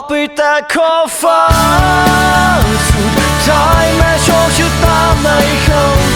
อกไปแต่ขอบฟ้าสุดท้ายแม้โชคชะตาไม่เข้า